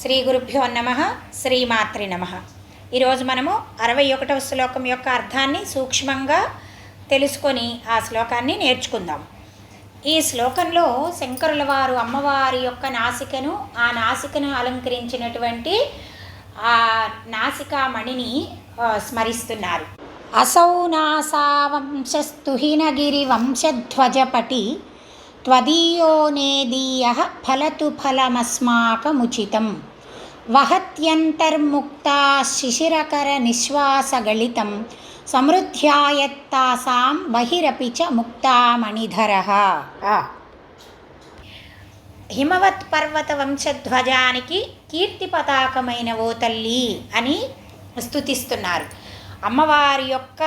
శ్రీ గురుభ్యో నమ శ్రీమాత్రి నమ. ఈరోజు మనము అరవై ఒకటవ శ్లోకం యొక్క అర్థాన్ని సూక్ష్మంగా తెలుసుకొని ఆ శ్లోకాన్ని నేర్చుకుందాం. ఈ శ్లోకంలో శంకరుల వారు అమ్మవారి యొక్క నాసికను ఆ నాసికను అలంకరించినటువంటి ఆ నాసికామణిని మణిని స్మరిస్తున్నారు. అసౌ నాసావంశస్తుహినగిరి వంశధ్వజపటి త్వదీయో నేదీయ ఫలతు ఫలమస్మాకముచితం వహత్యంతర్ముక్తా శిశిరకర నిశ్వాసగళితం సమృద్ధ్యాయత్తాసాం బహిరపి చ ముక్తామణిధర హిమవత్ పర్వత వంశధ్వజానికి కీర్తి పతాకమైన ఓ తల్లి అని స్థుతిస్తున్నారు అమ్మవారి యొక్క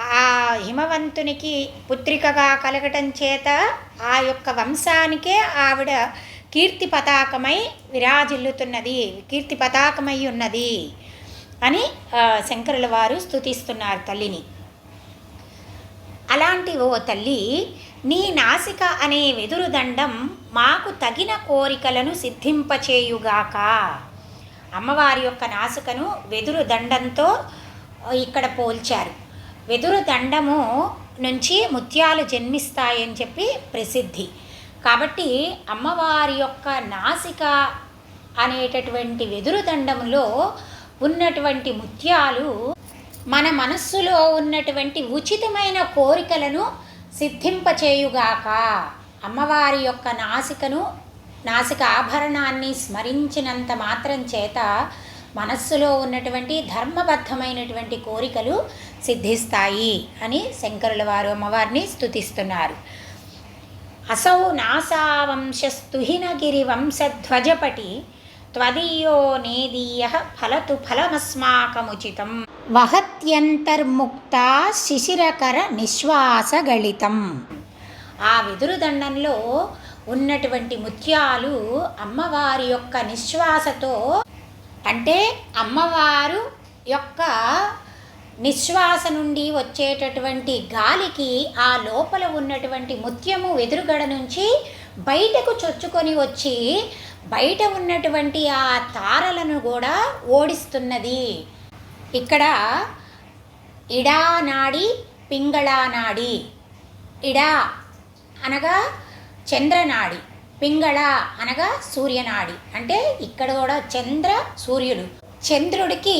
ఆ హిమవంతునికి పుత్రికగా కలగటం చేత ఆ యొక్క వంశానికే ఆవిడ కీర్తి పతాకమై విరాజిల్లుతున్నది కీర్తి పతాకమై ఉన్నది అని శంకరుల వారు స్తుతిస్తున్నారు తల్లిని. అలాంటి ఓ తల్లి నీ నాసిక అనే వెదురు దండం మాకు తగిన కోరికలను సిద్ధింపచేయుగాక. అమ్మవారి యొక్క నాసికను వెదురు దండంతో ఇక్కడ పోల్చారు. వెదురు దండము నుంచి ముత్యాలు జన్మిస్తాయని చెప్పి ప్రసిద్ధి. కాబట్టి అమ్మవారి యొక్క నాసిక అనేటటువంటి వెదురు దండములో ఉన్నటువంటి ముత్యాలు మన మనస్సులో ఉన్నటువంటి ఉచితమైన కోరికలను సిద్ధింపచేయుగాక. అమ్మవారి యొక్క నాసికను నాసిక ఆభరణాన్ని స్మరించినంత మాత్రం చేత మనస్సులో ఉన్నటువంటి ధర్మబద్ధమైనటువంటి కోరికలు సిద్ధిస్తాయి అని శంకరుల వారు అమ్మవారిని స్తుతిస్తున్నారు. అసౌ నాసావంశస్తుహినగిరి వంశధ్వజపటి త్వదీయో నేదీయ ఫలతు ఫలమస్మాకముచితం. వహత్యంతర్ముక్త శిశిరకర నిశ్వాసగళితం. ఆ వెదురుదండంలో ఉన్నటువంటి ముత్యాలు అమ్మవారి యొక్క నిశ్వాసతో అంటే అమ్మవారు యొక్క నిశ్వాస నుండి వచ్చేటటువంటి గాలికి ఆ లోపల ఉన్నటువంటి ముత్యము వెదురుగడ నుంచి బయటకు చొచ్చుకొని వచ్చి బయట ఉన్నటువంటి ఆ తారలను కూడా ఓడిస్తున్నది. ఇక్కడ ఇడానాడి పింగళానాడి నాడి. ఇడా అనగా చంద్రనాడి పింగళ అనగా సూర్యనాడి అంటే ఇక్కడ కూడా చంద్ర సూర్యులు. చంద్రుడికి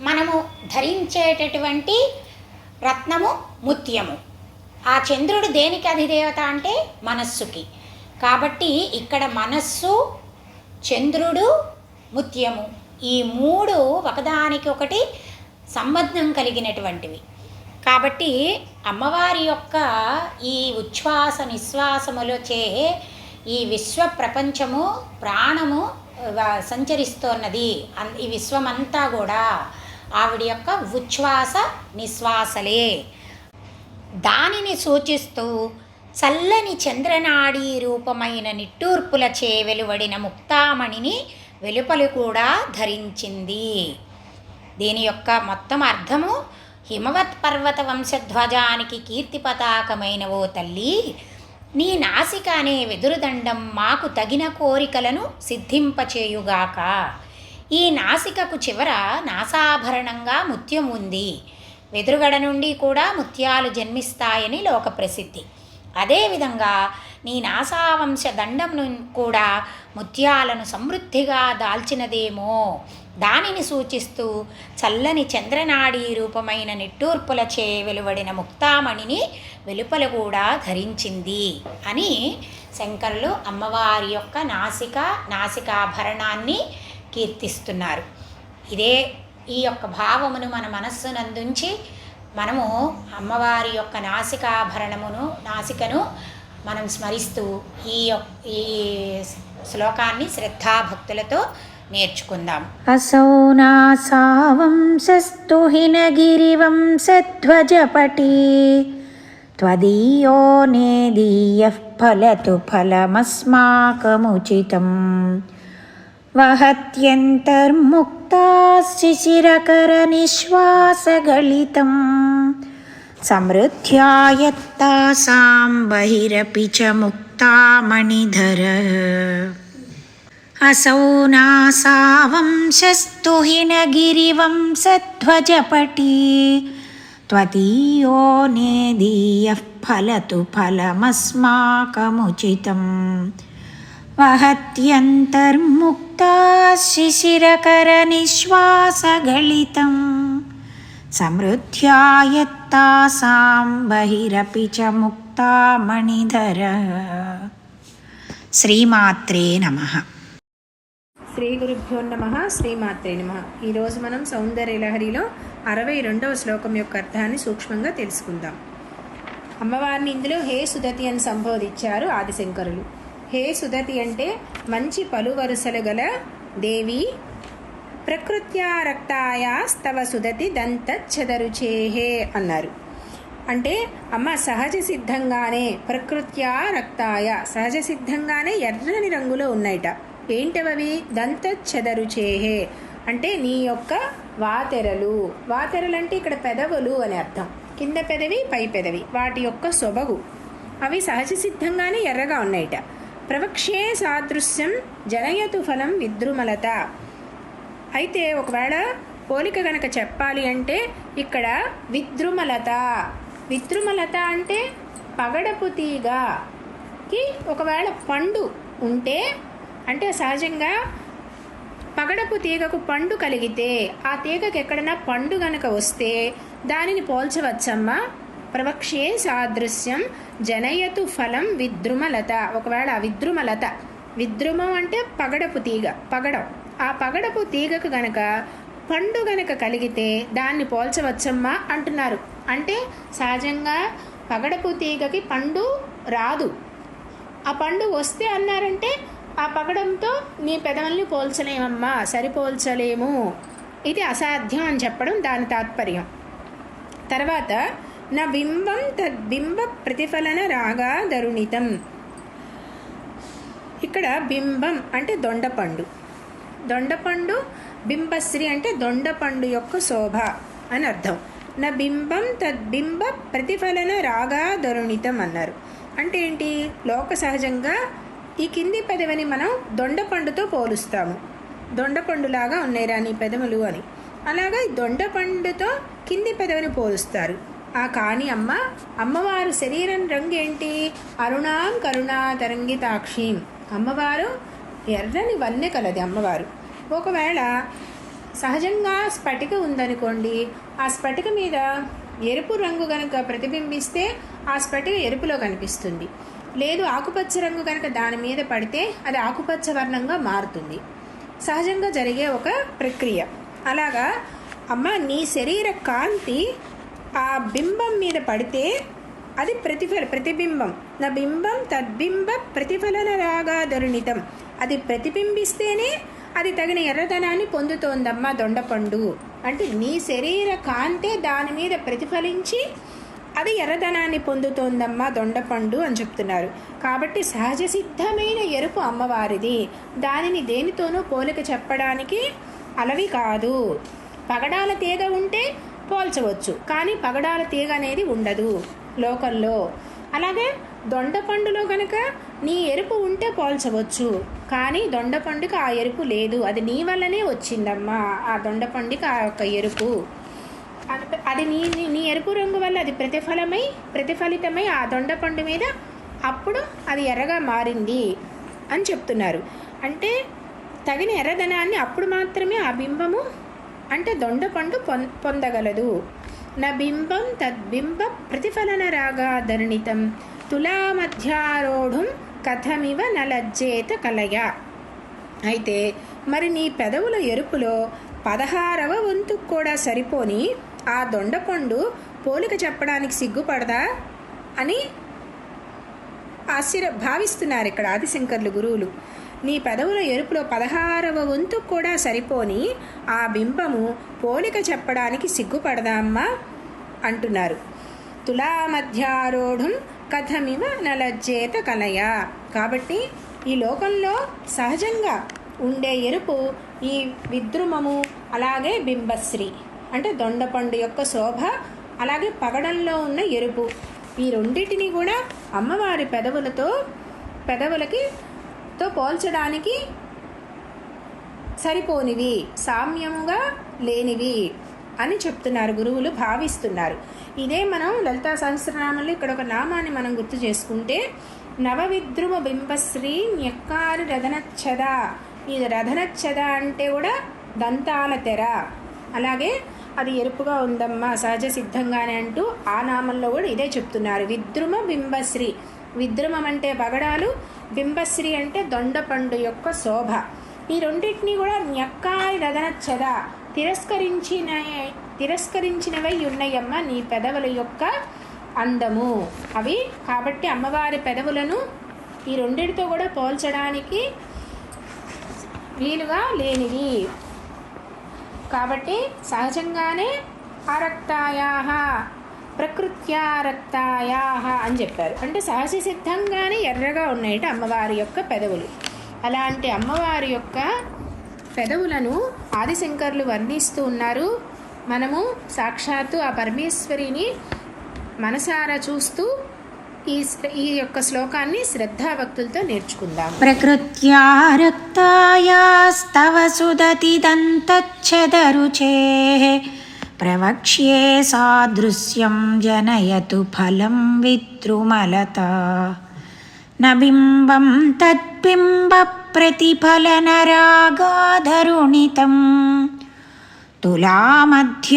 మనము ధరించేటటువంటి రత్నము ముత్యము. ఆ చంద్రుడు దేనికి అధిదేవత అంటే మనస్సుకి. కాబట్టి ఇక్కడ మనస్సు చంద్రుడు ముత్యము. ఈ మూడు ఒకదానికి ఒకటి సంబంధం కలిగినటువంటివి. కాబట్టి అమ్మవారి యొక్క ఈ ఉచ్ఛ్వాస నిశ్వాసములో చే ఈ విశ్వ ప్రపంచము ప్రాణము సంచరిస్తోన్నది. ఈ విశ్వమంతా కూడా ఆవిడ యొక్క ఉచ్ఛ్వాస నిశ్వాసలే. దానిని సూచిస్తూ చల్లని చంద్రనాడీ రూపమైన నిట్టూర్పులచే వెలువడిన ముక్తామణిని వెలుపలు కూడా ధరించింది. దీని యొక్క మొత్తం అర్థము హిమవత్ పర్వత వంశధ్వజానికి కీర్తి పతాకమైన ఓ తల్లి నీ నాసిక అనే వెదురుదండం మాకు తగిన కోరికలను సిద్ధింపచేయుగాక. ఈ నాసికకు చివర నాసాభరణంగా ముత్యం ఉంది. వెదురుగడ నుండి కూడా ముత్యాలు జన్మిస్తాయని లోక ప్రసిద్ధి. అదేవిధంగా నీ నాసావంశ దండం కూడా ముత్యాలను సమృద్ధిగా దాల్చినదేమో. దానిని సూచిస్తూ చల్లని చంద్రనాడీ రూపమైన నిట్టూర్పులచే వెలువడిన ముక్తామణిని వెలుపల కూడా ధరించింది అని శంకరులు అమ్మవారి యొక్క నాసిక నాసికాభరణాన్ని కీర్తిస్తున్నారు. ఇదే ఈ యొక్క భావమును మన మనస్సునందుంచి మనము అమ్మవారి యొక్క నాసికాభరణమును నాసికను మనం స్మరిస్తూ ఈ ఈ శ్లోకాన్ని శ్రద్ధాభక్తులతో నేర్చుకుందాం असौ नासावंशस्तु हिनगिरिवंशध्वजपटी त्वदीयो नेदीयः फलतु फलमस्माकमुचितं वहत्यन्तर्मुक्ताश्चिशिरकरनिश्वासगलितं समृद्ध्यायत्तासां बहिरपि च मुक्तामणिधर असौ नासावंशस्तु हिनगिरिवंशध्वजपटी त्वदीयो नेदीयः फलतु फलमस्माकमुचितं वहत्यन्तर्मुक्ता शिशिरकरनिश्वासगलितं समृद्ध्यायत्तासां बहिरपि च मुक्तामणिधरः श्रीमात्रे नमः శ్రీ గురుభ్యో నమ శ్రీమాత్రే నమ. ఈరోజు మనం సౌందర్య లహరిలో అరవై రెండవ శ్లోకం యొక్క అర్థాన్ని సూక్ష్మంగా తెలుసుకుందాం. అమ్మవారిని ఇందులో హే సుదతి అని సంబోధించారు ఆదిశంకరులు. హే సుదతి అంటే మంచి పలు వరుసలు గల దేవి ప్రకృత్యా రక్తాయాస్తవ సుదతి దంతచ్చదరుచేహే అన్నారు. అంటే అమ్మ సహజ సిద్ధంగానే ప్రకృత్యా రక్తాయ సహజ సిద్ధంగానే ఎర్రని రంగులో ఉన్నాయిట. ఏంటవవి? దంత చెదరు చేహే. అంటే నీ యొక్క వాతెరలు. వాతెరలు అంటే ఇక్కడ పెదవులు అని అర్థం. కింద పెదవి పై పెదవి. వాటి యొక్క సొబగు అవి సహజ సిద్ధంగానే ఎర్రగా ఉన్నాయిట. ప్రవక్షే సాదృశ్యం జనయతు ఫలం విద్రుమలత. అయితే ఒకవేళ పోలిక గనక చెప్పాలి అంటే ఇక్కడ విద్రుమలత. విద్రుమలత అంటే పగడపు తీగకి ఒకవేళ పండు ఉంటే అంటే సహజంగా పగడపు తీగకు పండు కలిగితే ఆ తీగకు ఎక్కడైనా పండు గనక వస్తే దానిని పోల్చవచ్చమ్మా. ప్రవక్షే సాదృశ్యం జనయతు ఫలం విద్రుమలత. ఒకవేళ విద్రుమలత విద్రుమం అంటే పగడపు తీగ పగడం. ఆ పగడపు తీగకు గనక పండు గనక కలిగితే దాన్ని పోల్చవచ్చమ్మా అంటున్నారు. అంటే సహజంగా పగడపు తీగకి పండు రాదు. ఆ పండు వస్తే అన్నారంటే ఆ పగడంతో నీ పెదవుల్ని పోల్చలేమమ్మా సరిపోల్చలేము. ఇది అసాధ్యం అని చెప్పడం దాని తాత్పర్యం. తర్వాత నా బింబం తద్బింబ ప్రతిఫలన రాగా దరుణితం ఇక్కడ బింబం అంటే దొండపండు. దొండపండు బింబశ్రీ అంటే దొండపండు యొక్క శోభ అని అర్థం. నా బింబం తద్బింబ ప్రతిఫలన రాగా దరుణితం అన్నారు. అంటే ఏంటి? లోక సహజంగా ఈ కింది పెదవిని మనం దొండపండుతో పోలుస్తాము. దొండపండులాగా ఉన్నాయిరా నీ పెదవులు అని. అలాగా ఈ దొండపండుతో కింది పెదవిని పోలుస్తారు. ఆ కాని అమ్మ అమ్మవారు శరీరం రంగు ఏంటి? అరుణాం కరుణా తరంగితాక్షీం. అమ్మవారు ఎర్రని వన్నె కలది అమ్మవారు. ఒకవేళ సహజంగా స్ఫటిక ఉందనుకోండి ఆ స్ఫటిక మీద ఎరుపు రంగు కనుక ప్రతిబింబిస్తే ఆ స్ఫటిక ఎరుపులో కనిపిస్తుంది. లేదు ఆకుపచ్చ రంగు కనుక దాని మీద పడితే అది ఆకుపచ్చ వర్ణంగా మారుతుంది. సహజంగా జరిగే ఒక ప్రక్రియ. అలాగా అమ్మ నీ శరీర కాంతి ఆ బింబం మీద పడితే అది ప్రతిఫల ప్రతిబింబం. నా బింబం తద్బింబ ప్రతిఫలన రాగా దరుణితం అది ప్రతిబింబిస్తేనే అది తగిన ఎర్రదనాన్ని పొందుతోందమ్మా దొండపండు. అంటే నీ శరీర కాంతే దాని మీద ప్రతిఫలించి అది ఎర్రదనాన్ని పొందుతోందమ్మా దొండపండు అని చెప్తున్నారు. కాబట్టి సహజ సిద్ధమైన ఎరుపు అమ్మవారిది. దానిని దేనితోనూ పోలిక చెప్పడానికి అలవి కాదు. పగడాల తీగ ఉంటే పోల్చవచ్చు కానీ పగడాల తీగ అనేది ఉండదు లోకల్లో అలాగే దొండపండులో కనుక నీ ఎరుపు ఉంటే పోల్చవచ్చు కానీ దొండపండుకి ఆ ఎరుపు లేదు. అది నీ వల్లనే వచ్చిందమ్మా ఆ దొండపండుకి ఆ యొక్క ఎరుపు. అది- అది నీ నీ- ఎరుపు రంగు అది ప్రతిఫలమై ప్రతిఫలితమై ఆ దొండపండు మీద అప్పుడు అది ఎర్రగా మారింది అని చెప్తున్నారు. అంటే తగిన ఎర్రదనాన్ని అప్పుడు మాత్రమే ఆ బింబము అంటే దొండపండు పొం పొందగలదు. నా బింబం తద్బింబ ప్రతిఫలన రాగా ధరణితం. తులామధ్యారోఢం కథమివ నలజ్జేత కలయ. అయితే మరి నీ పెదవుల ఎరుపులో పదహారవ వంతుకు కూడా సరిపోని ఆ దొండపండు పోలిక చెప్పడానికి సిగ్గుపడదా అని ఆశ్చర్య భావిస్తున్నారు ఇక్కడ ఆదిశంకర్లు గురువులు. నీ పెదవుల ఎరుపులో పదహారవ వంతు కూడా సరిపోని ఆ బింబము పోలిక చెప్పడానికి సిగ్గుపడదా అమ్మా? అంటున్నారు. తులామధ్యారోఢం కథమివ నలజ్జేత కలయ. కాబట్టి ఈ లోకంలో సహజంగా ఉండే ఎరుపు ఈ విద్రుమము అలాగే బింబశ్రీ. అంటే దొండపండు యొక్క శోభ అలాగే పగడంలో ఉన్న ఎరుపు. ఈ రెండింటిని కూడా అమ్మవారి పెదవులతో పెదవులకి తో పోల్చడానికి సరిపోనివి. సామ్యముగా లేనివి అని చెప్తున్నారు గురువులు భావిస్తున్నారు. ఇదే మనం లలితా సహస్రనామంలో ఇక్కడ ఒక నామాన్ని మనం గుర్తు చేసుకుంటే నవవిద్రుమ బింబశ్రీ న్యక్కారు రథనచ్చద ఈ రథనచ్చద అంటే కూడా దంతాల తెర. అలాగే అది ఎరుపుగా ఉందమ్మా సహజ సిద్ధంగానే అంటూ ఆ నామంలో కూడా ఇదే చెప్తున్నారు. విద్రుమ బింబశ్రీ. విద్రుమం అంటే పగడాలు బింబశ్రీ అంటే దొండపండు యొక్క శోభ. ఈ రెండింటినీ కూడా న్యక్కారి రదనచ్చద తిరస్కరించిన తిరస్కరించినవై ఉన్నాయమ్మ నీ పెదవుల యొక్క అందము. అవి కాబట్టి అమ్మవారి పెదవులను ఈ రెండింటితో కూడా పోల్చడానికి వీలుగా లేనివి. కాబట్టి సహజంగానే ఆరక్తాయాహ ప్రకృత్యారక్తాయా అని చెప్పారు. అంటే సహజ సిద్ధంగానే ఎర్రగా ఉన్నాయట అమ్మవారి యొక్క పెదవులు. అలాంటి అమ్మవారి యొక్క పెదవులను ఆదిశంకర్లు వర్ణిస్తూ ఉన్నారు. మనము సాక్షాత్తు ఆ పరమేశ్వరిని మనసారా చూస్తూ ఈ శ్ర- ఈ యొక్క శ్లోకాన్ని శ్రద్ధాభక్తులతో నేర్చుకుందాం प्रकृत्या रक्तायास्तव सुदति दन्तच्छदरुचेः प्रवक्ष्ये सादृश्यं जनयतु फलं विद्रुमलता न बिम्बं तद्बिम्बप्रतिफलनरागाधरुणितम् तुलामध्यारोढुं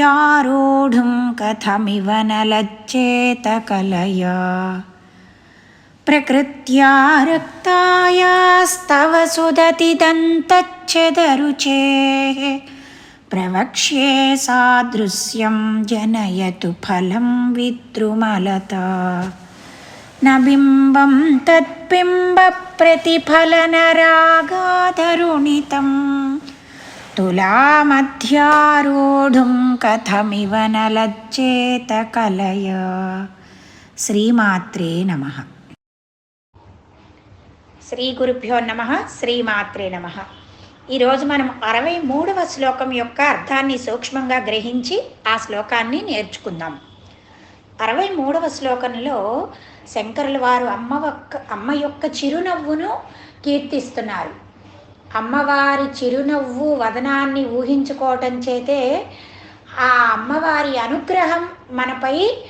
कथमिव न लज्जेत कलया प्रकृत्या रक्तायास्तव सुदति दन्तच्छदरुचेः प्रवक्ष्ये सादृश्यं जनयतु फलं विद्रुमलता न बिम्बं तद्बिम्बप्रतिफलनरागाधरुणितं तुलामध्यारोढुं कथमिव न लज्जेत कलया श्रीमात्रे नमः శ్రీ గురుభ్యో నమ శ్రీమాత్రే నమ. ఈరోజు మనం అరవై మూడవ శ్లోకం యొక్క అర్థాన్ని సూక్ష్మంగా గ్రహించి ఆ శ్లోకాన్ని నేర్చుకుందాం. అరవై మూడవ శ్లోకంలో శంకరుల వారు అమ్మ ఒక్క అమ్మ యొక్క చిరునవ్వును కీర్తిస్తున్నారు. అమ్మవారి చిరునవ్వు వదనాన్ని ఊహించుకోవటం చేతే ఆ అమ్మవారి అనుగ్రహం మనపై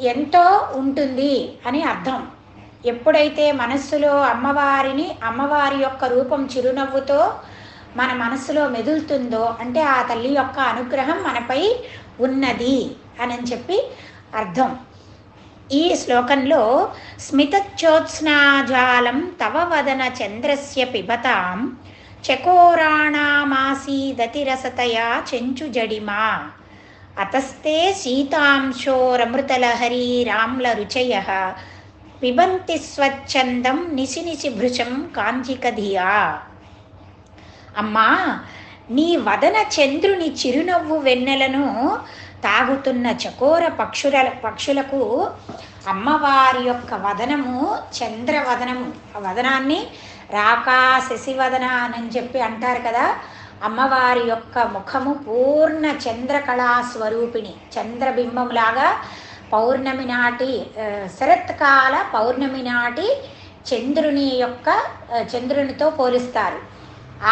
ఎంతో ఉంటుంది అని అర్థం. ఎప్పుడైతే మనస్సులో అమ్మవారిని అమ్మవారి యొక్క రూపం చిరునవ్వుతో మన మనస్సులో మెదులుతుందో అంటే ఆ తల్లి యొక్క అనుగ్రహం మనపై ఉన్నది అని చెప్పి అర్థం. ఈ శ్లోకంలో స్మితచ్చోత్స్నాజాలం తవ వదన చంద్రస్య పిబతాం చకోరాణామాసీదతిరసతయా చెంచు జడిమా అతస్తే శీతాంశోరమృతలహరీ రామ్ల రుచయ పిబంతి స్వచ్ఛందం నిసి భృశం కాంచికధియా అమ్మా నీ వదన చంద్రుని చిరునవ్వు వెన్నెలను తాగుతున్న చకోర పక్షుల పక్షులకు అమ్మవారి యొక్క వదనము చంద్రవదనము. ఆ వదనాన్ని రాకా శశివదన అని చెప్పి అంటారు కదా అమ్మవారి యొక్క ముఖము పూర్ణ చంద్రకళా స్వరూపిణి చంద్రబింబంలాగా పౌర్ణమి నాటి శరత్కాల పౌర్ణమి నాటి చంద్రుని యొక్క చంద్రునితో పోలుస్తారు.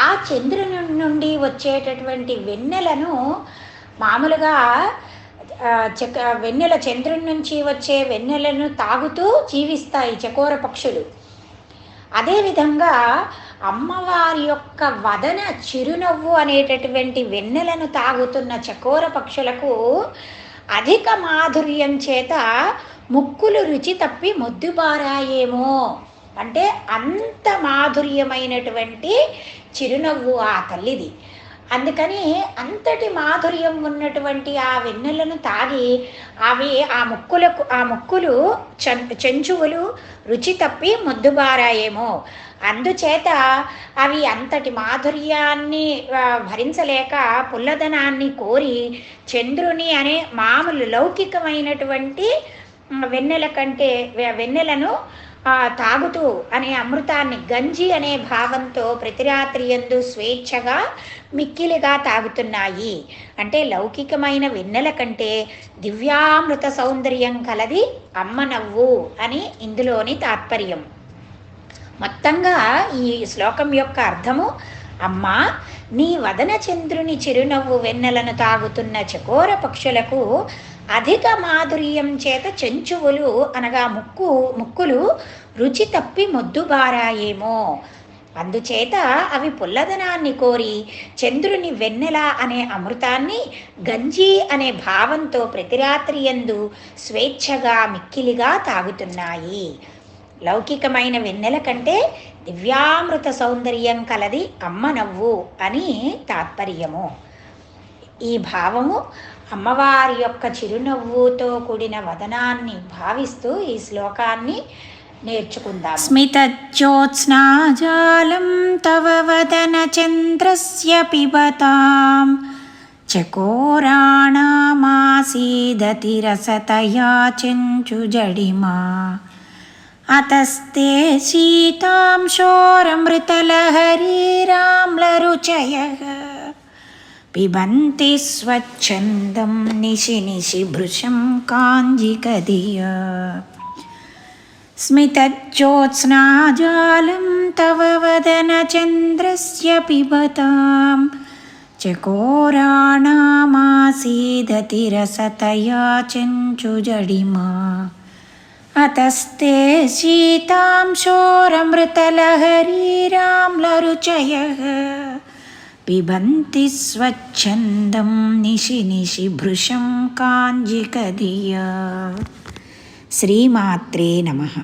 ఆ చంద్రుని నుండి వచ్చేటటువంటి వెన్నెలను మామూలుగా చక వెన్నెల చంద్రుని నుంచి వచ్చే వెన్నెలను తాగుతూ జీవిస్తాయి చకోర పక్షులు. అదేవిధంగా అమ్మవారి యొక్క వదన చిరునవ్వు అనేటటువంటి వెన్నెలను తాగుతున్న చకోర పక్షులకు అధిక మాధుర్యం చేత ముక్కులు రుచి తప్పి మొద్దుబారాయేమో. అంటే అంత మాధుర్యమైనటువంటి చిరునవ్వు ఆ తల్లిది. అందుకని అంతటి మాధుర్యం ఉన్నటువంటి ఆ వెన్నెలను తాగి అవి ఆ ముక్కులకు ఆ ముక్కులు చెంచువులు రుచి తప్పి ముద్దుబారాయేమో. అందుచేత అవి అంతటి మాధుర్యాన్ని భరించలేక పుల్లదనాన్ని కోరి చంద్రుని అనే మామూలు లౌకికమైనటువంటి వెన్నెల కంటే వెన్నెలను తాగుతూ అనే అమృతాన్ని గంజి అనే భావంతో ప్రతిరాత్రి ఎందు స్వేచ్ఛగా మిక్కిలిగా తాగుతున్నాయి. అంటే లౌకికమైన వెన్నెల కంటే దివ్యామృత సౌందర్యం కలది అమ్మ నవ్వు అని ఇందులోని తాత్పర్యం. మొత్తంగా ఈ శ్లోకం యొక్క అర్థము అమ్మ నీ వదన చంద్రుని చిరునవ్వు వెన్నెలను తాగుతున్న చకోర పక్షులకు అధిక మాధుర్యం చేత చెంచువులు అనగా ముక్కు ముక్కులు రుచి తప్పి మొద్దుబారాయేమో. అందుచేత అవి పుల్లదనాన్ని కోరి చంద్రుని వెన్నెల అనే అమృతాన్ని గంజి అనే భావంతో ప్రతిరాత్రి ఎందు స్వేచ్ఛగా మిక్కిలిగా తాగుతున్నాయి. లౌకికమైన వెన్నెల కంటే దివ్యామృత సౌందర్యం కలది అమ్మ నవ్వు అని తాత్పర్యము. ఈ భావము అమ్మవారి యొక్క చిరునవ్వుతో కూడిన వదనాన్ని భావిస్తూ ఈ శ్లోకాన్ని నేర్చుకుందాం స్మితజ్యోత్స్నాజాలం తవ వదన చంద్రస్య పిబతాం. చకోరాణామాసీదతిరసతయా చెంచు జడిమా. अतस्ते शीतां शोरमृतलहरीराम्लरुचयः पिबन्ति स्वच्छन्दं निशि निशि भृशं काञ्जिकधिया स्मितज्योत्स्नाजालं तव वदनचन्द्रस्य पिबतां चकोराणामासीदतिरसतया चञ्चुजडिमा अतस्ते सीतां शोरमृतलहरीराम्लरुचयः पिबन्ति स्वच्छन्दं निशि निशि भृशं काञ्जिकधिया श्रीमात्रे नमः